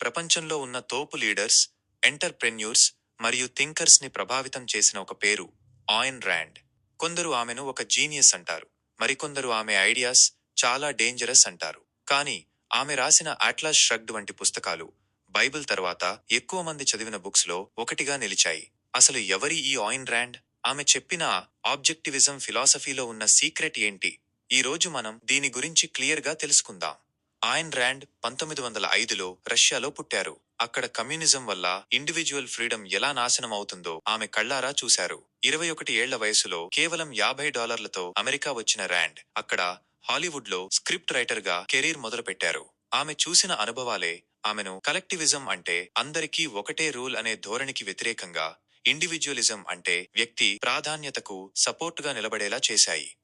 ప్రపంచంలో ఉన్న తోపు లీడర్స్ ఎంటర్ప్రెన్యూర్స్ మరియు థింకర్స్ని ప్రభావితం చేసిన ఒక పేరు ఆయిన్ ర్యాండ్. కొందరు ఆమెను ఒక జీనియస్ అంటారు. మరికొందరు ఆమె ఐడియాస్ చాలా డేంజరస్ అంటారు. కానీ ఆమె రాసిన అట్లాస్ ష్రగ్డ్ వంటి పుస్తకాలు బైబిల్ తర్వాత ఎక్కువ మంది చదివిన బుక్స్లో ఒకటిగా నిలిచాయి. అసలు ఎవరి ఈ ఆయిన్ ర్యాండ్? ఆమె చెప్పిన ఆబ్జెక్టివిజం ఫిలాసఫీలో ఉన్న సీక్రెట్ ఏంటి? ఈ రోజు మనం దీని గురించి క్లియర్గా తెలుసుకుందాం. ఆయన్ ర్యాండ్ పంతొమ్మిది వందల ఐదులో రష్యాలో పుట్టారు. అక్కడ కమ్యూనిజం వల్ల ఇండివిజువల్ ఫ్రీడమ్ ఎలా నాశనం అవుతుందో ఆమె కళ్ళారా చూశారు. ఇరవై ఒకటి ఏళ్ళ వయసులో కేవలం యాభై డాలర్లతో అమెరికా వచ్చిన ర్యాండ్ అక్కడ హాలీవుడ్లో స్క్రిప్ట్ రైటర్గా కెరీర్ మొదలుపెట్టారు. ఆమె చూసిన అనుభవాలే ఆమెను కలెక్టివిజం అంటే అందరికీ ఒకటే రూల్ అనే ధోరణికి వ్యతిరేకంగా ఇండివిజువలిజం అంటే వ్యక్తి ప్రాధాన్యతకు సపోర్టుగా నిలబడేలా చేశాయి.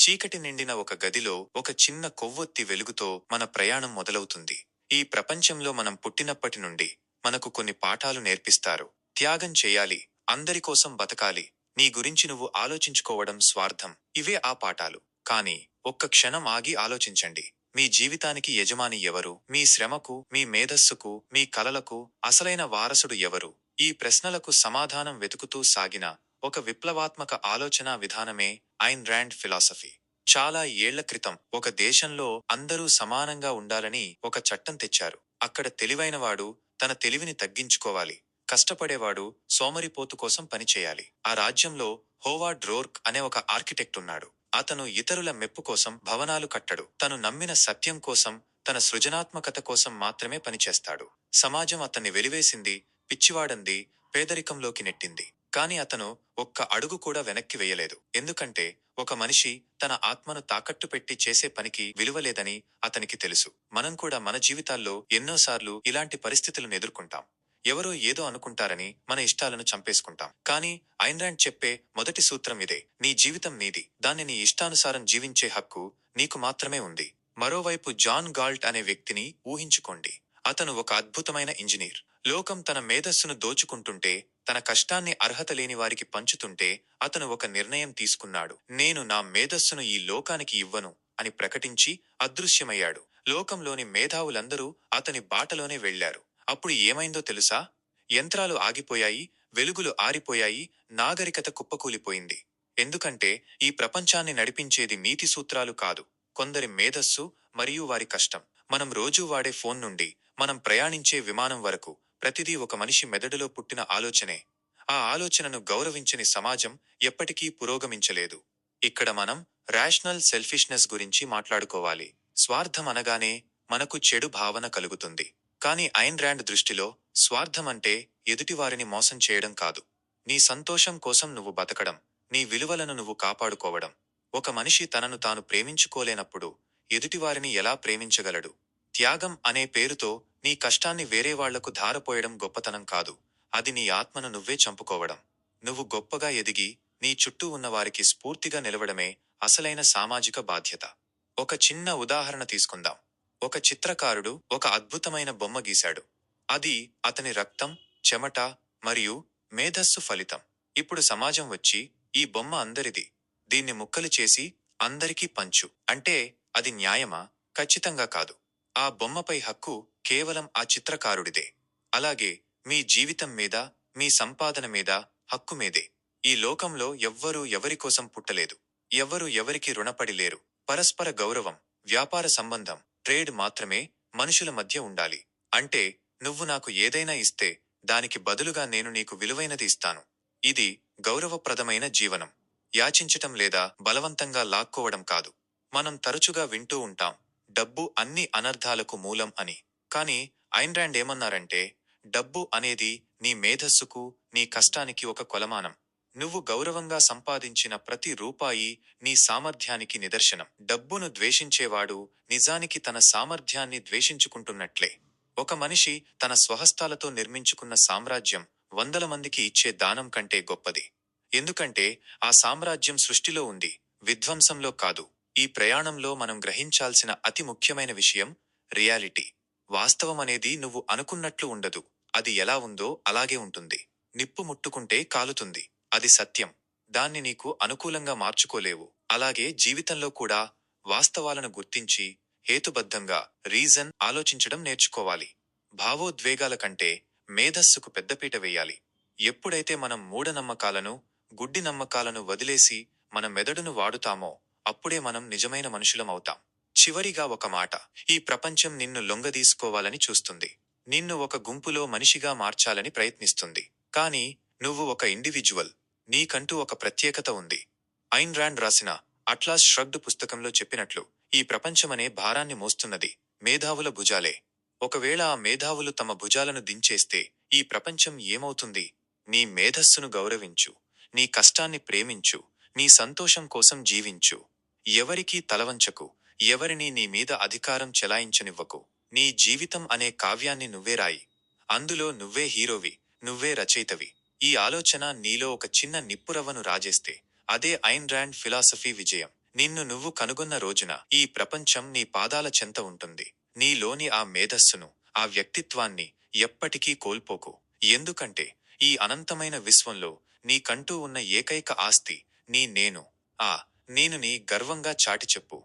చీకటి నిండిన ఒక గదిలో ఒక చిన్న కొవ్వొత్తి వెలుగుతో మన ప్రయాణం మొదలవుతుంది. ఈ ప్రపంచంలో మనం పుట్టినప్పటి నుండి మనకు కొన్ని పాఠాలు నేర్పిస్తారు. త్యాగం చేయాలి అందరికోసం బతకాలి నీ గురించి నువ్వు ఆలోచించుకోవడం స్వార్థం. ఇవే ఆ పాఠాలు. కాని ఒక్క క్షణం ఆగి ఆలోచించండి. మీ జీవితానికి యజమాని ఎవరు? మీ శ్రమకు మీ మేధస్సుకు మీ కలలకు అసలైన వారసుడు ఎవరు? ఈ ప్రశ్నలకు సమాధానం వెతుకుతూ సాగిన ఒక విప్లవాత్మక ఆలోచనా విధానమే ఐన్ ర్యాండ్ ఫిలాసఫీ. చాలా ఏళ్ళ క్రితం ఒక దేశంలో అందరూ సమానంగా ఉండాలని ఒక చట్టం తెచ్చారు. అక్కడ తెలివైనవాడు తన తెలివిని తగ్గించుకోవాలి. కష్టపడేవాడు సోమరిపోతు కోసం పనిచేయాలి. ఆ రాజ్యంలో హోవార్డ్ రోర్క్ అనే ఒక ఆర్కిటెక్ట్ ఉన్నాడు. అతను ఇతరుల మెప్పు కోసం భవనాలు కట్టడు. తను నమ్మిన సత్యం కోసం తన సృజనాత్మకత కోసం మాత్రమే పనిచేస్తాడు. సమాజం అతన్ని వెలివేసింది పిచ్చివాడంది పేదరికంలోకి నెట్టింది. కాని అతను ఒక్క అడుగు కూడా వెనక్కి వేయలేదు. ఎందుకంటే ఒక మనిషి తన ఆత్మను తాకట్టు పెట్టి చేసే పనికి విలువలేదని అతనికి తెలుసు. మనం కూడా మన జీవితాల్లో ఎన్నోసార్లు ఇలాంటి పరిస్థితులను ఎదుర్కొంటాం. ఎవరో ఏదో అనుకుంటారని మన ఇష్టాలను చంపేసుకుంటాం. కానీ ఐన్రాండ్ చెప్పే మొదటి సూత్రం ఇదే. నీ జీవితం నీది. దాన్ని నీ ఇష్టానుసారం జీవించే హక్కు నీకు మాత్రమే ఉంది. మరోవైపు జాన్ గాల్ట్ అనే వ్యక్తిని ఊహించుకోండి. అతను ఒక అద్భుతమైన ఇంజనీర్. లోకం తన మేధస్సును దోచుకుంటుంటే తన కష్టాన్ని అర్హత లేని వారికి పంచుతుంటే అతను ఒక నిర్ణయం తీసుకున్నాడు. నేను నా మేధస్సును ఈ లోకానికి ఇవ్వను అని ప్రకటించి అదృశ్యమయ్యాడు. లోకంలోని మేధావులందరూ అతని బాటలోనే వెళ్ళారు అప్పుడు ఏమైందో తెలుసా? యంత్రాలు ఆగిపోయాయి వెలుగులు ఆరిపోయాయి నాగరికత కుప్పకూలిపోయింది. ఎందుకంటే ఈ ప్రపంచాన్ని నడిపించేది నీతి సూత్రాలు కాదు. కొందరి మేధస్సు మరియు వారి కష్టం. మనం రోజూ వాడే ఫోన్ నుండి మనం ప్రయాణించే విమానం వరకు ప్రతిదీ ఒక మనిషి మెదడులో పుట్టిన ఆలోచనే. ఆ ఆలోచనను గౌరవించని సమాజం ఎప్పటికీ పురోగమించలేదు. ఇక్కడ మనం రేషనల్ సెల్ఫిష్నెస్ గురించి మాట్లాడుకోవాలి. స్వార్థం అనగానే మనకు చెడు భావన కలుగుతుంది. కాని ఐన్రాండ్ దృష్టిలో స్వార్థం అంటే ఎదుటివారిని మోసం చేయడం కాదు. నీ సంతోషం కోసం నువ్వు బతకడం నీ విలువలను నువ్వు కాపాడుకోవడం. ఒక మనిషి తనను తాను ప్రేమించుకోలేనప్పుడు ఎదుటివారిని ఎలా ప్రేమించగలడు? త్యాగం అనే పేరుతో నీ కష్టాన్ని వేరేవాళ్ళకు ధారపోయడం గొప్పతనం కాదు. అది నీ ఆత్మను నువ్వే చంపుకోవడం. నువ్వు గొప్పగా ఎదిగి నీ చుట్టూ ఉన్నవారికి స్ఫూర్తిగా నిలవడమే అసలైన సామాజిక బాధ్యత. ఒక చిన్న ఉదాహరణ తీసుకుందాం. ఒక చిత్రకారుడు ఒక అద్భుతమైన బొమ్మ గీశాడు. అది అతని రక్తం చెమట మరియు మేధస్సు ఫలితం. ఇప్పుడు సమాజం వచ్చి ఈ బొమ్మ అందరిది. దీన్ని ముక్కలు చేసి అందరికీ పంచు. అంటే అది న్యాయమా? ఖచ్చితంగా కాదు. ఆ బొమ్మపై హక్కు కేవలం ఆ చిత్రకారుడిదే. అలాగే మీ జీవితం మీద మీ సంపాదన మీద హక్కు మీదే. ఈ లోకంలో ఎవ్వరూ ఎవరికోసం పుట్టలేదు. ఎవ్వరూ ఎవరికి రుణపడి లేరు పరస్పర గౌరవం వ్యాపార సంబంధం ట్రేడ్ మాత్రమే మనుషుల మధ్య ఉండాలి. అంటే నువ్వు నాకు ఏదైనా ఇస్తే దానికి బదులుగా నేను నీకు విలువైనది ఇస్తాను. ఇది గౌరవప్రదమైన జీవనం. యాచించటం లేదా బలవంతంగా లాక్కోవడం కాదు. మనం తరచుగా వింటూ ఉంటాం డబ్బు అన్ని అనర్థాలకు మూలం అని. కాని ఐన్రాండ్ ఏమన్నారంటే డబ్బు అనేది నీ మేధస్సుకు నీ కష్టానికి ఒక కొలమానం. నువ్వు గౌరవంగా సంపాదించిన ప్రతి రూపాయి నీ సామర్థ్యానికి నిదర్శనం. డబ్బును ద్వేషించేవాడు నిజానికి తన సామర్థ్యాన్ని ద్వేషించుకుంటున్నట్లే. ఒక మనిషి తన స్వహస్తాలతో నిర్మించుకున్న సామ్రాజ్యం వందల మందికి ఇచ్చే దానం కంటే గొప్పది. ఎందుకంటే ఆ సామ్రాజ్యం సృష్టిలో ఉంది విధ్వంసంలో కాదు. ఈ ప్రయాణంలో మనం గ్రహించాల్సిన అతి ముఖ్యమైన విషయం రియాలిటీ. వాస్తవం అనేది నువ్వు అనుకున్నట్లు ఉండదు. అది ఎలా ఉందో అలాగే ఉంటుంది. నిప్పు ముట్టుకుంటే కాలుతుంది. అది సత్యం. దాన్ని నీకు అనుకూలంగా మార్చుకోలేవు. అలాగే జీవితంలో కూడా వాస్తవాలను గుర్తించి హేతుబద్ధంగా రీజన్ ఆలోచించడం నేర్చుకోవాలి. భావోద్వేగాల కంటే మేధస్సుకు పెద్దపీట వేయాలి. ఎప్పుడైతే మనం మూఢనమ్మకాలను గుడ్డి నమ్మకాలను వదిలేసి మన మెదడును వాడుతామో అప్పుడే మనం నిజమైన మనుషులమవుతాం చివరిగా ఒక మాట ఈ ప్రపంచం నిన్ను లొంగదీసుకోవాలని చూస్తుంది. నిన్ను ఒక గుంపులో మనిషిగా మార్చాలని ప్రయత్నిస్తుంది. కానీ నువ్వు ఒక ఇండివిజువల్ నీకంటూ ఒక ప్రత్యేకత ఉంది. ఐన్ ర్యాండ్ రాసిన అట్లాస్ ష్రగ్డ్ పుస్తకంలో చెప్పినట్లు ఈ ప్రపంచమనే భారాన్ని మోస్తున్నది మేధావుల భుజాలే. ఒకవేళ ఆ మేధావులు తమ భుజాలను దించేస్తే ఈ ప్రపంచం ఏమవుతుంది? నీ మేధస్సును గౌరవించు నీ కష్టాన్ని ప్రేమించు నీ సంతోషం కోసం జీవించు. ఎవరికీ తలవంచకు. ఎవరిని నీ మీద అధికారం చెలాయించనివ్వకు. నీ జీవితం అనే కావ్యాన్ని నువ్వే రాయి. అందులో నువ్వే హీరోవి నువ్వే రచయితవి. ఈ ఆలోచన నీలో ఒక చిన్న నిప్పురవ్వను రాజేస్తే. అదే ఐన్ ర్యాండ్ ఫిలాసఫీ విజయం. నిన్ను నువ్వు కనుగొన్న రోజున ఈ ప్రపంచం నీ పాదాల చెంత ఉంటుంది. నీలోని ఆ మేధస్సును ఆ వ్యక్తిత్వాన్ని ఎప్పటికీ కోల్పోకు. ఎందుకంటే ఈ అనంతమైన విశ్వంలో నీకంటూ ఉన్న ఏకైక ఆస్తి నీ నేను. ఆ నేను నీ గర్వంగా చాటి చెప్పు.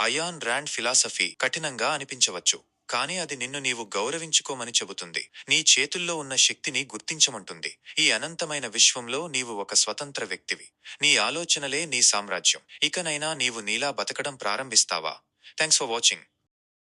అయాన్ ర్యాండ్ ఫిలాసఫీ కఠినంగా అనిపించవచ్చు. కానీ అది నిన్ను నీవు గౌరవించుకోమని చెబుతుంది. నీ చేతుల్లో ఉన్న శక్తిని గుర్తించమంటుంది. ఈ అనంతమైన విశ్వంలో నీవు ఒక స్వతంత్ర వ్యక్తివి. నీ ఆలోచనలే నీ సామ్రాజ్యం. ఇకనైనా నీవు నీలా బతకడం ప్రారంభిస్తావా? Thanks for watching